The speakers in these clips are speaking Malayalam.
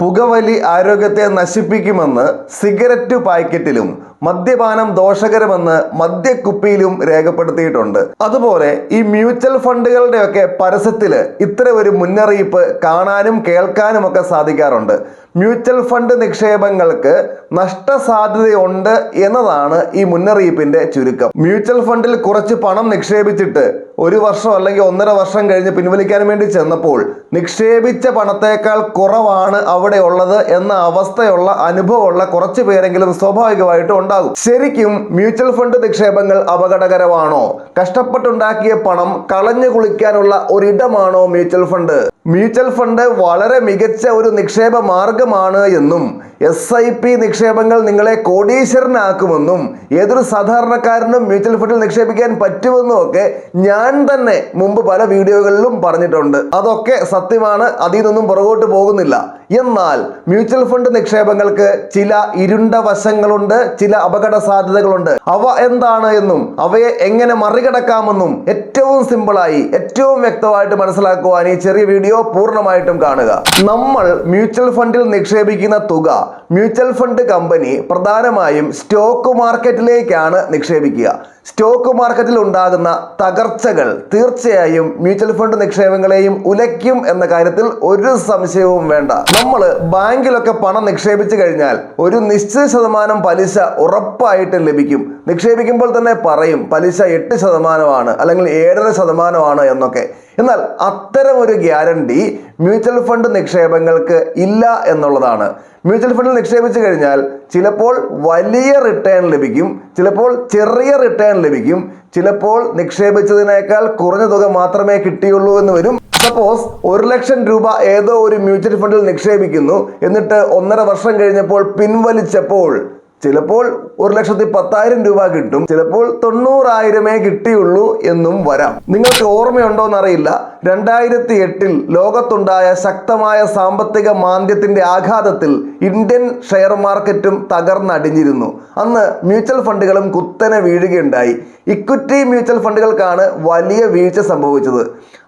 പുകവലി ആരോഗ്യത്തെ നശിപ്പിക്കുമെന്ന് സിഗരറ്റ് പാക്കറ്റിലും മദ്യപാനം ദോഷകരമെന്ന് മദ്യക്കുപ്പിയിലും രേഖപ്പെടുത്തിയിട്ടുണ്ട്. അതുപോലെ ഈ മ്യൂച്വൽ ഫണ്ടുകളുടെയൊക്കെ പരസ്യത്തിൽ ഇത്തരം ഒരു മുന്നറിയിപ്പ് കാണാനും കേൾക്കാനും ഒക്കെ സാധിക്കാറുണ്ട്. മ്യൂച്വൽ ഫണ്ട് നിക്ഷേപങ്ങൾക്ക് നഷ്ടസാധ്യതയുണ്ട് എന്നതാണ് ഈ മുന്നറിയിപ്പിന്റെ ചുരുക്കം. മ്യൂച്വൽ ഫണ്ടിൽ കുറച്ച് പണം നിക്ഷേപിച്ചിട്ട് ഒരു വർഷം അല്ലെങ്കിൽ ഒന്നര വർഷം കഴിഞ്ഞ് പിൻവലിക്കാൻ വേണ്ടി ചെന്നപ്പോൾ നിക്ഷേപിച്ച പണത്തേക്കാൾ കുറവാണ് അവിടെ ഉള്ളത് എന്ന അവസ്ഥയുള്ള അനുഭവമുള്ള കുറച്ച് പേരെങ്കിലും സ്വാഭാവികമായിട്ടും ഉണ്ടാകും. ശരിക്കും മ്യൂച്വൽ ഫണ്ട് നിക്ഷേപങ്ങൾ അപകടകരമാണോ? കഷ്ടപ്പെട്ടുണ്ടാക്കിയ പണം കളഞ്ഞു കുളിക്കാനുള്ള ഒരിടമാണോ മ്യൂച്വൽ ഫണ്ട്? മ്യൂച്വൽ ഫണ്ട് വളരെ മികച്ച ഒരു നിക്ഷേപ മാർഗമാണ് എന്നും എസ് ഐ പി നിക്ഷേപങ്ങൾ നിങ്ങളെ കോടീശ്വരനാക്കുമെന്നും ഏതൊരു സാധാരണക്കാരനും മ്യൂച്വൽ ഫണ്ടിൽ നിക്ഷേപിക്കാൻ പറ്റുമെന്നും ഒക്കെ ഞാൻ തന്നെ മുമ്പ് പല വീഡിയോകളിലും പറഞ്ഞിട്ടുണ്ട്. അതൊക്കെ സത്യമാണ്. അതിൽ നിന്നും പുറകോട്ട് പോകുന്നില്ല. എന്നാൽ മ്യൂച്വൽ ഫണ്ട് നിക്ഷേപങ്ങൾക്ക് ചില ഇരുണ്ട വശങ്ങളുണ്ട്. ചില അപകട സാധ്യതകളുണ്ട്. അവ എന്താണ് എന്നും അവയെ എങ്ങനെ മറികടക്കാമെന്നും ഏറ്റവും സിമ്പിളായി ഏറ്റവും വ്യക്തമായിട്ട് മനസ്സിലാക്കുവാൻ ഈ ചെറിയ വീഡിയോ പൂർണമായിട്ടും കാണുക. നമ്മൾ മ്യൂച്വൽ ഫണ്ടിൽ നിക്ഷേപിക്കുന്ന തുക മ്യൂച്വൽ ഫണ്ട് കമ്പനി പ്രധാനമായും സ്റ്റോക്ക് മാർക്കറ്റിലേക്കാണ് നിക്ഷേപിക്കുക. സ്റ്റോക്ക് മാർക്കറ്റിൽ ഉണ്ടാകുന്ന തകർച്ചകൾ തീർച്ചയായും മ്യൂച്വൽ ഫണ്ട് നിക്ഷേപങ്ങളെയും ഉലയ്ക്കും എന്ന കാര്യത്തിൽ ഒരു സംശയവും വേണ്ട. നമ്മൾ ബാങ്കിലൊക്കെ പണം നിക്ഷേപിച്ചു കഴിഞ്ഞാൽ ഒരു നിശ്ചിത ശതമാനം പലിശ ഉറപ്പായിട്ട് ലഭിക്കും. നിക്ഷേപിക്കുമ്പോൾ തന്നെ പറയും പലിശ എട്ട് ശതമാനമാണ് അല്ലെങ്കിൽ ഏഴര ശതമാനമാണ് എന്നൊക്കെ. എന്നാൽ അത്തരം ഒരു ഗ്യാരണ്ടി മ്യൂച്വൽ ഫണ്ട് നിക്ഷേപങ്ങൾക്ക് ഇല്ല എന്നുള്ളതാണ്. മ്യൂച്വൽ ഫണ്ടിൽ നിക്ഷേപിച്ചു കഴിഞ്ഞാൽ ചിലപ്പോൾ വലിയ റിട്ടേൺ ലഭിക്കും ചിലപ്പോൾ ചെറിയ റിട്ടേൺ ലഭിക്കും ചിലപ്പോൾ നിക്ഷേപിച്ചതിനേക്കാൾ കുറഞ്ഞ തുക മാത്രമേ കിട്ടിയുള്ളൂ എന്ന് വരും. സപ്പോസ് ഒരു ലക്ഷം രൂപ ഏതോ ഒരു മ്യൂച്വൽ ഫണ്ടിൽ നിക്ഷേപിക്കുന്നു എന്നിട്ട് ഒന്നര വർഷം കഴിഞ്ഞപ്പോൾ പിൻവലിച്ചപ്പോൾ ചിലപ്പോൾ ഒരു ലക്ഷത്തി പത്തായിരം രൂപ കിട്ടും. ചിലപ്പോൾ തൊണ്ണൂറായിരമേ കിട്ടിയുള്ളൂ എന്നും വരാം. നിങ്ങൾക്ക് ഓർമ്മയുണ്ടോ എന്നറിയില്ല രണ്ടായിരത്തി എട്ടിൽ ലോകത്തുണ്ടായ ശക്തമായ സാമ്പത്തിക മാന്ദ്യത്തിന്റെ ആഘാതത്തിൽ ഇന്ത്യൻ ഷെയർ മാർക്കറ്റും തകർന്നടിഞ്ഞിരുന്നു. അന്ന് മ്യൂച്വൽ ഫണ്ടുകളും കുത്തനെ വീഴുകയുണ്ടായി. ഇക്വിറ്റി മ്യൂച്വൽ ഫണ്ടുകൾക്കാണ് വലിയ വീഴ്ച സംഭവിച്ചത്.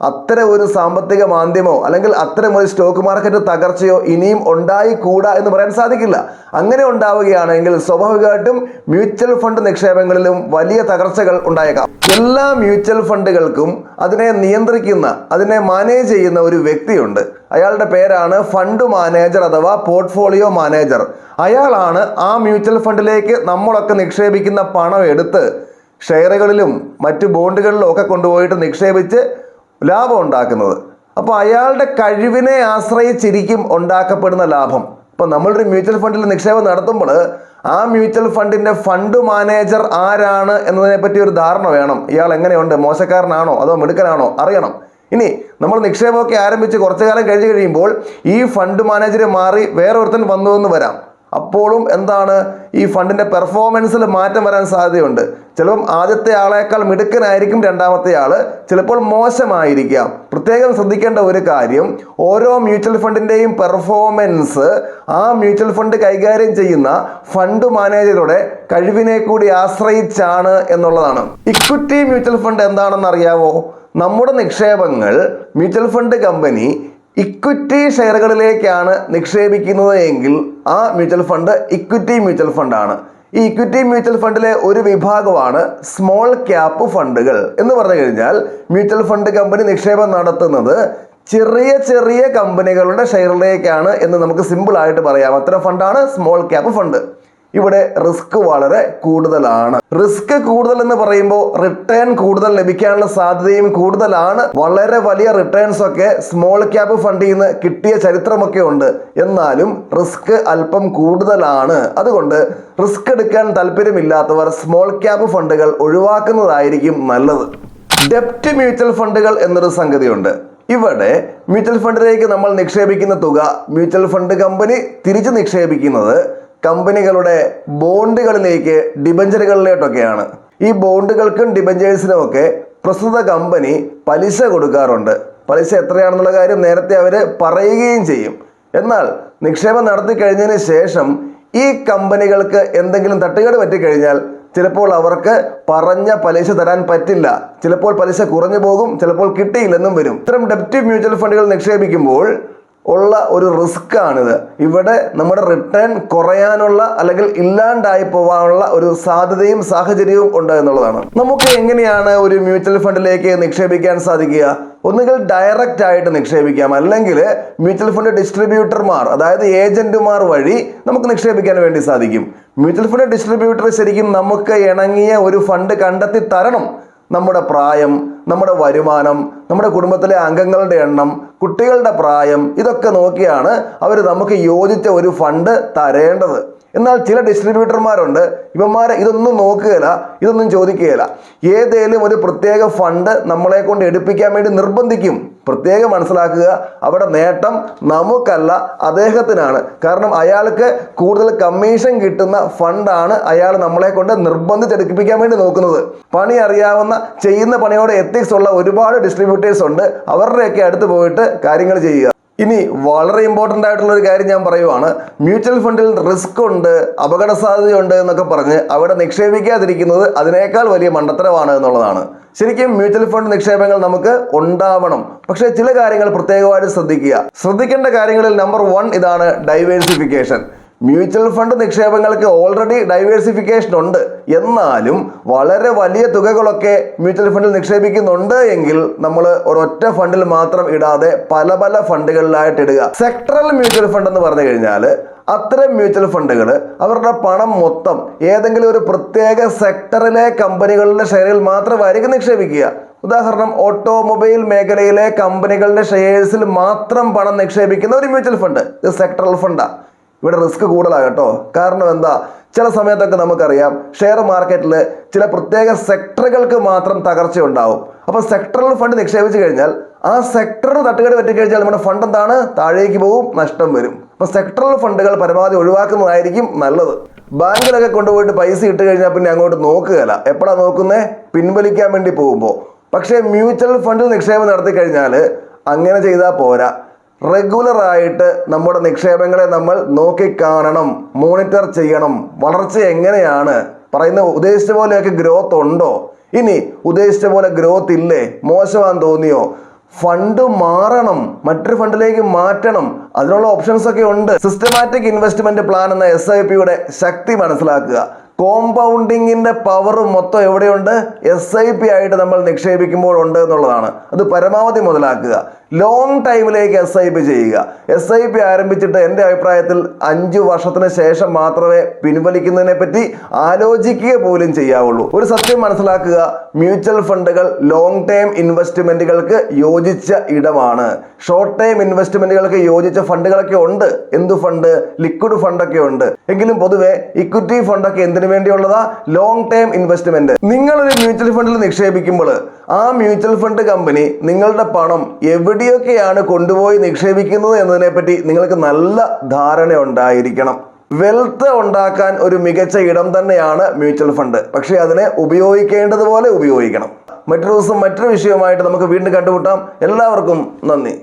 അത്തരം ഒരു സാമ്പത്തിക മാന്ദ്യമോ അല്ലെങ്കിൽ അത്തരം ഒരു സ്റ്റോക്ക് മാർക്കറ്റ് തകർച്ചയോ ഇനിയും ഉണ്ടായിക്കൂടാ എന്ന് പറയാൻ സാധിക്കില്ല. അങ്ങനെ ഉണ്ടാവുകയാണെങ്കിൽ സ്വാഭാവികമായിട്ടും മ്യൂച്വൽ ഫണ്ട് നിക്ഷേപങ്ങളിലും വലിയ തകർച്ചകൾ ഉണ്ടായേക്കാം. എല്ലാ മ്യൂച്വൽ ഫണ്ടുകൾക്കും അതിനെ നിയന്ത്രിക്കുന്ന അതിനെ മാനേജ് ചെയ്യുന്ന ഒരു വ്യക്തിയുണ്ട്. അയാളുടെ പേരാണ് ഫണ്ട് മാനേജർ അഥവാ പോർട്ട്ഫോളിയോ മാനേജർ അയാളാണ് ആ മ്യൂച്വൽ ഫണ്ടിലേക്ക് നമ്മളൊക്കെ നിക്ഷേപിക്കുന്ന പണം എടുത്ത് ഷെയറുകളിലും മറ്റു ബോണ്ടുകളിലും ഒക്കെ കൊണ്ടുപോയിട്ട് നിക്ഷേപിച്ച് ലാഭം ഉണ്ടാക്കുന്നത്. അപ്പോൾ അയാളുടെ കഴിവിനെ ആശ്രയിച്ചിരിക്കും ഉണ്ടാക്കപ്പെടുന്ന ലാഭം. ഇപ്പം നമ്മളൊരു മ്യൂച്വൽ ഫണ്ടിൽ നിക്ഷേപം നടത്തുമ്പോൾ ആ മ്യൂച്വൽ ഫണ്ടിന്റെ ഫണ്ട് മാനേജർ ആരാണ് എന്നതിനെ പറ്റി ഒരു ധാരണ വേണം. ഇയാൾ എങ്ങനെയുണ്ട്? മോശക്കാരനാണോ? അതോ മിടുക്കനാണോ? അറിയണം. ഇനി നമ്മൾ നിക്ഷേപമൊക്കെ ആരംഭിച്ച് കുറച്ചു കാലം കഴിഞ്ഞ് കഴിയുമ്പോൾ ഈ ഫണ്ട് മാനേജർ മാറി വേറെ ഒരുത്തൻ വന്നു എന്ന് വരാം. അപ്പോഴും എന്താണ് ഈ ഫണ്ടിന്റെ പെർഫോമൻസിൽ മാറ്റം വരാൻ സാധ്യതയുണ്ട്. ചിലപ്പം ആദ്യത്തെ ആളേക്കാൾ മിടുക്കനായിരിക്കും രണ്ടാമത്തെ ആൾ ചിലപ്പോൾ മോശമായിരിക്കാം. പ്രത്യേകം ശ്രദ്ധിക്കേണ്ട ഒരു കാര്യം ഓരോ മ്യൂച്വൽ ഫണ്ടിന്റെയും പെർഫോമൻസ് ആ മ്യൂച്വൽ ഫണ്ട് കൈകാര്യം ചെയ്യുന്ന ഫണ്ട് മാനേജറുടെ കഴിവിനെ കൂടി ആശ്രയിച്ചാണ് എന്നുള്ളതാണ്. ഇക്വിറ്റി മ്യൂച്വൽ ഫണ്ട് എന്താണെന്ന് അറിയാവോ നമ്മുടെ നിക്ഷേപങ്ങൾ മ്യൂച്വൽ ഫണ്ട് കമ്പനി ഇക്വിറ്റി ഷെയറുകളിലേക്കാണ് നിക്ഷേപിക്കുന്നത് എങ്കിൽ ആ മ്യൂച്വൽ ഫണ്ട് ഇക്വിറ്റി മ്യൂച്വൽ ഫണ്ടാണ്. ഈ ഇക്വിറ്റി മ്യൂച്വൽ ഫണ്ടിലെ ഒരു വിഭാഗമാണ് സ്മോൾ ക്യാപ്പ് ഫണ്ടുകൾ എന്ന് പറഞ്ഞു കഴിഞ്ഞാൽ മ്യൂച്വൽ ഫണ്ട് കമ്പനി നിക്ഷേപം നടത്തുന്നത് ചെറിയ ചെറിയ കമ്പനികളുടെ ഷെയറിലേക്കാണ് എന്ന് നമുക്ക് സിമ്പിൾ ആയിട്ട് പറയാം. അത്തരം ഫണ്ടാണ് സ്മോൾ ക്യാപ്പ് ഫണ്ട്. ഇവിടെ റിസ്ക് വളരെ കൂടുതലാണ്. റിസ്ക് കൂടുതൽ എന്ന് പറയുമ്പോൾ റിട്ടേൺ കൂടുതൽ ലഭിക്കാനുള്ള സാധ്യതയും കൂടുതലാണ്. വളരെ വലിയ റിട്ടേൺസ് ഒക്കെ സ്മോൾ ക്യാപ് ഫണ്ടിൽ നിന്ന് കിട്ടിയ ചരിത്രമൊക്കെ ഉണ്ട്. എന്നാലും റിസ്ക് അല്പം കൂടുതലാണ്. അതുകൊണ്ട് റിസ്ക് എടുക്കാൻ താല്പര്യമില്ലാത്തവർ സ്മോൾ ക്യാപ് ഫണ്ടുകൾ ഒഴിവാക്കുന്നതായിരിക്കും നല്ലത്. ഡെപ്റ്റ് മ്യൂച്വൽ ഫണ്ടുകൾ എന്നൊരു സംഗതിയുണ്ട്. ഇവിടെ മ്യൂച്വൽ ഫണ്ടിലേക്ക് നമ്മൾ നിക്ഷേപിക്കുന്ന തുക മ്യൂച്വൽ ഫണ്ട് കമ്പനി തിരിച്ചു നിക്ഷേപിക്കുന്നത് കമ്പനികളുടെ ബോണ്ടുകളിലേക്ക് ഡിബഞ്ചറുകളിലോട്ടൊക്കെയാണ് ഈ ബോണ്ടുകൾക്കും ഡിബഞ്ചേഴ്സിനും ഒക്കെ പ്രസ്തുത കമ്പനി പലിശ കൊടുക്കാറുണ്ട്. പലിശ എത്രയാണെന്നുള്ള കാര്യം നേരത്തെ അവർ പറയുകയും ചെയ്യും. എന്നാൽ നിക്ഷേപം നടത്തി കഴിഞ്ഞതിന് ശേഷം ഈ കമ്പനികൾക്ക് എന്തെങ്കിലും തട്ടുകേട് പറ്റിക്കഴിഞ്ഞാൽ ചിലപ്പോൾ അവർക്ക് പറഞ്ഞ പലിശ തരാൻ പറ്റില്ല. ചിലപ്പോൾ പലിശ കുറഞ്ഞു പോകും ചിലപ്പോൾ കിട്ടിയില്ലെന്നും വരും. ഇത്തരം ഡെപ്റ്റ് മ്യൂച്വൽ ഫണ്ടുകൾ നിക്ഷേപിക്കുമ്പോൾ ഉള്ള ഒരു റിസ്ക് ആണിത്. ഇവിടെ നമ്മുടെ റിട്ടേൺ കുറയാനുള്ള അല്ലെങ്കിൽ ഇല്ലാണ്ടായി പോവാനുള്ള ഒരു സാധ്യതയും സാഹചര്യവും ഉണ്ട് എന്നുള്ളതാണ്. നമുക്ക് എങ്ങനെയാണ് ഒരു മ്യൂച്വൽ ഫണ്ടിലേക്ക് നിക്ഷേപിക്കാൻ സാധിക്കുക? ഒന്നുകിൽ ഡയറക്റ്റ് ആയിട്ട് നിക്ഷേപിക്കാം. അല്ലെങ്കിൽ മ്യൂച്വൽ ഫണ്ട് ഡിസ്ട്രിബ്യൂട്ടർമാർ അതായത് ഏജന്റുമാർ വഴി നമുക്ക് നിക്ഷേപിക്കാൻ വേണ്ടി സാധിക്കും. മ്യൂച്വൽ ഫണ്ട് ഡിസ്ട്രിബ്യൂട്ടർ ശരിക്കും നമുക്ക് ഇണങ്ങിയ ഒരു ഫണ്ട് കണ്ടെത്തി തരണം. നമ്മുടെ പ്രായം നമ്മുടെ വരുമാനം നമ്മുടെ കുടുംബത്തിലെ അംഗങ്ങളുടെ എണ്ണം കുട്ടികളുടെ പ്രായം ഇതൊക്കെ നോക്കിയാണ് അവർ നമുക്ക് യോജിച്ച ഒരു ഫണ്ട് തരേണ്ടത്. എന്നാൽ ചില ഡിസ്ട്രിബ്യൂട്ടർമാരുണ്ട് ഇവന്മാരെ ഇതൊന്നും നോക്കുകയില്ല ഇതൊന്നും ചോദിക്കുകയില്ല. ഏതേലും ഒരു പ്രത്യേക ഫണ്ട് നമ്മളെ കൊണ്ട് എടുപ്പിക്കാൻ വേണ്ടി നിർബന്ധിക്കും. പ്രത്യേകം മനസ്സിലാക്കുക അവിടെ നേട്ടം നമുക്കല്ല അദ്ദേഹത്തിനാണ്. കാരണം അയാൾക്ക് കൂടുതൽ കമ്മീഷൻ കിട്ടുന്ന ഫണ്ടാണ് അയാൾ നമ്മളെ കൊണ്ട് നിർബന്ധിച്ചെടുപ്പിക്കാൻ വേണ്ടി നോക്കുന്നത്. പണി അറിയാവുന്ന ചെയ്യുന്ന പണിയോട് എത്തിക്സ് ഉള്ള ഒരുപാട് ഡിസ്ട്രിബ്യൂട്ടേഴ്സ് ഉണ്ട്. അവരുടെയൊക്കെ അടുത്ത് പോയിട്ട് കാര്യങ്ങൾ ചെയ്യുക. ഇനി വളരെ ഇമ്പോർട്ടന്റ് ആയിട്ടുള്ള ഒരു കാര്യം ഞാൻ പറയുവാണ്. മ്യൂച്വൽ ഫണ്ടിൽ റിസ്ക് ഉണ്ട് അപകട സാധ്യതയുണ്ട് എന്നൊക്കെ പറഞ്ഞ് അവിടെ നിക്ഷേപിക്കാതിരിക്കുന്നത് അതിനേക്കാൾ വലിയ മണ്ടത്തരമാണ് എന്നുള്ളതാണ്. ശരിക്കും മ്യൂച്വൽ ഫണ്ട് നിക്ഷേപങ്ങൾ നമുക്ക് ഉണ്ടാവണം. പക്ഷേ ചില കാര്യങ്ങൾ പ്രത്യേകമായിട്ട് ശ്രദ്ധിക്കുക. ശ്രദ്ധിക്കേണ്ട കാര്യങ്ങളിൽ നമ്പർ വൺ ഇതാണ് ഡൈവേഴ്സിഫിക്കേഷൻ മ്യൂച്വൽ ഫണ്ട് നിക്ഷേപങ്ങൾക്ക് ഓൾറെഡി ഡൈവേഴ്സിഫിക്കേഷൻ ഉണ്ട്. എന്നാലും വളരെ വലിയ തുകകളൊക്കെ മ്യൂച്വൽ ഫണ്ടിൽ നിക്ഷേപിക്കുന്നുണ്ട് എങ്കിൽ നമ്മൾ ഒരൊറ്റ ഫണ്ടിൽ മാത്രം ഇടാതെ പല പല ഫണ്ടുകളിലായിട്ട് ഇടുക. സെക്ടറൽ മ്യൂച്വൽ ഫണ്ട് എന്ന് പറഞ്ഞു കഴിഞ്ഞാൽ അത്തരം മ്യൂച്വൽ ഫണ്ടുകൾ അവരുടെ പണം മൊത്തം ഏതെങ്കിലും ഒരു പ്രത്യേക സെക്ടറിലെ കമ്പനികളുടെ ഷെയറിൽ മാത്രമായിരിക്കും നിക്ഷേപിക്കുക. ഉദാഹരണം ഓട്ടോമൊബൈൽ മേഖലയിലെ കമ്പനികളുടെ ഷെയർസിൽ മാത്രം പണം നിക്ഷേപിക്കുന്ന ഒരു മ്യൂച്വൽ ഫണ്ട് ഇത് സെക്ടറൽ ഫണ്ടാണ് ഇവിടെ റിസ്ക് കൂടുതലാണ് കേട്ടോ. കാരണം എന്താ? ചില സമയത്തൊക്കെ നമുക്കറിയാം ഷെയർ മാർക്കറ്റിൽ ചില പ്രത്യേക സെക്ടറുകൾക്ക് മാത്രം തകർച്ച ഉണ്ടാവും. അപ്പോൾ സെക്ടറൽ ഫണ്ട് നിക്ഷേപിച്ചു കഴിഞ്ഞാൽ ആ സെക്ടറിന് തട്ടുകേട് പറ്റിക്കഴിഞ്ഞാൽ നമ്മുടെ ഫണ്ട് എന്താണ്? താഴേക്ക് പോകും നഷ്ടം വരും. അപ്പോൾ സെക്ടറൽ ഫണ്ടുകൾ പരമാവധി ഒഴിവാക്കുന്നതായിരിക്കും നല്ലത്. ബാങ്കിലൊക്കെ കൊണ്ടുപോയിട്ട് പൈസ ഇട്ട് കഴിഞ്ഞാൽ പിന്നെ അങ്ങോട്ട് നോക്കുകയല്ല. എപ്പോഴാണ് നോക്കുന്നത് പിൻവലിക്കാൻ വേണ്ടി പോകുമ്പോൾ പക്ഷേ മ്യൂച്വൽ ഫണ്ടിൽ നിക്ഷേപം നടത്തി കഴിഞ്ഞാൽ അങ്ങനെ ചെയ്താൽ പോരാ. റെഗുലർ ആയിട്ട് നമ്മുടെ നിക്ഷേപങ്ങളെ നമ്മൾ നോക്കിക്കാണണം മോണിറ്റർ ചെയ്യണം. വളർച്ച എങ്ങനെയാണ്? പറയുന്ന ഉദ്ദേശിച്ച പോലെയൊക്കെ ഗ്രോത്ത് ഉണ്ടോ? ഇനി ഉദ്ദേശിച്ച പോലെ ഗ്രോത്ത് ഇല്ലേ? മോശമാൻ തോന്നിയോ? ഫണ്ട് മാറണം മറ്റൊരു ഫണ്ടിലേക്ക് മാറ്റണം. അതിനുള്ള ഓപ്ഷൻസ് ഒക്കെ ഉണ്ട്. സിസ്റ്റമാറ്റിക് ഇൻവെസ്റ്റ്മെന്റ് പ്ലാൻ എന്ന എസ് ഐ പിയുടെ ശക്തി മനസ്സിലാക്കുക. കോമ്പൗണ്ടിങ്ങിന്റെ പവർ മൊത്തം എവിടെയുണ്ട്? എസ് ഐ പി ആയിട്ട് നമ്മൾ നിക്ഷേപിക്കുമ്പോൾ ഉണ്ട് എന്നുള്ളതാണ്. അത് പരമാവധി മുതലാക്കുക. ലോങ് ടൈമിലേക്ക് എസ് ഐ പി ചെയ്യുക. എസ് ഐ പി ആരംഭിച്ചിട്ട് എന്റെ അഭിപ്രായത്തിൽ അഞ്ച് വർഷത്തിന് ശേഷം മാത്രമേ പിൻവലിക്കുന്നതിനെ പറ്റി ആലോചിക്കുക പോലും ചെയ്യാവുള്ളൂ. ഒരു സത്യം മനസ്സിലാക്കുക. മ്യൂച്വൽ ഫണ്ടുകൾ ലോങ് ടൈം ഇൻവെസ്റ്റ്മെന്റുകൾക്ക് യോജിച്ച ഇടമാണ്. ഷോർട്ട് ടൈം ഇൻവെസ്റ്റ്മെന്റുകൾക്ക് യോജിച്ച ഫണ്ടുകളൊക്കെ ഉണ്ട്. എന്തു ഫണ്ട് ലിക്വിഡ് ഫണ്ടൊക്കെ ഉണ്ട്. എങ്കിലും പൊതുവെ ഇക്വിറ്റി ഫണ്ടൊക്കെ എന്തിനു വേണ്ടിയുള്ളതാ ലോങ് ടേം ഇൻവെസ്റ്റ്മെന്റ് നിങ്ങൾ ഒരു മ്യൂച്വൽ ഫണ്ടിൽ നിക്ഷേപിക്കുമ്പോൾ ആ മ്യൂച്വൽ ഫണ്ട് കമ്പനി നിങ്ങളുടെ പണം എവിടെയൊക്കെയാണ് കൊണ്ടുപോയി നിക്ഷേപിക്കുന്നത് എന്നതിനെപ്പറ്റി നിങ്ങൾക്ക് നല്ല ധാരണ ഉണ്ടായിരിക്കണം. വെൽത്ത് ഉണ്ടാക്കാൻ ഒരു മികച്ച ഇടം തന്നെയാണ് മ്യൂച്വൽ ഫണ്ട് പക്ഷേ അതിനെ ഉപയോഗിക്കേണ്ടതുപോലെ ഉപയോഗിക്കണം. മറ്റൊരു ദിവസം മറ്റൊരു വിഷയവുമായിട്ട് നമുക്ക് വീണ്ടും കണ്ടുമുട്ടാം. എല്ലാവർക്കും നന്ദി.